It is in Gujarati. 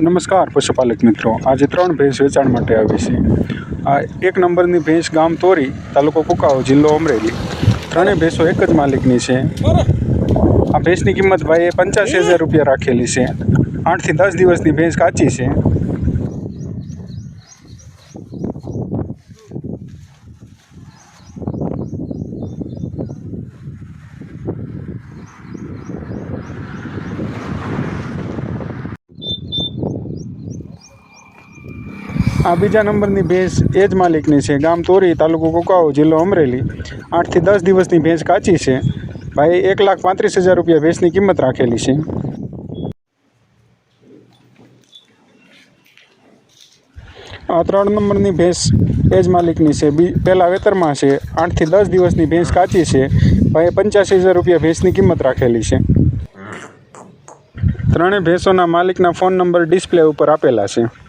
નમસ્કાર પશુપાલક મિત્રો. આજે ત્રણ ભેંસ વેચાણ માટે આવી છે. આ એક નંબરની ભેંસ ગામ તોરી, તાલુકો કુકાઓ, જિલ્લો અમરેલી. ત્રણેય ભેંસો એક જ માલિકની છે. આ ભેંસની કિંમત ભાઈએ પંચ્યાસી હજાર રૂપિયા રાખેલી છે. આઠથી દસ દિવસની ભેંસ કાચી છે. આ બીજા નંબરની ભેંસ એ જ માલિકની છે. ગામ તોરી, તાલુકો કુકાઓ, જિલ્લો અમરેલી. આઠથી દસ દિવસની ભેંસ કાચી છે. ભાઈ, એક લાખ પાંત્રીસ હજાર રૂપિયા ભેંસની કિંમત રાખેલી છે. આ ત્રણ નંબરની ભેંસ એ જ માલિકની છે. બી પહેલાં વેતરમાં છે. આઠથી દસ દિવસની ભેંસ કાચી છે. ભાઈ પંચ્યાસી હજાર રૂપિયા ભેંસની કિંમત રાખેલી છે. ત્રણેય ભેંસોના માલિકના ફોન નંબર ડિસ્પ્લે ઉપર આપેલા છે.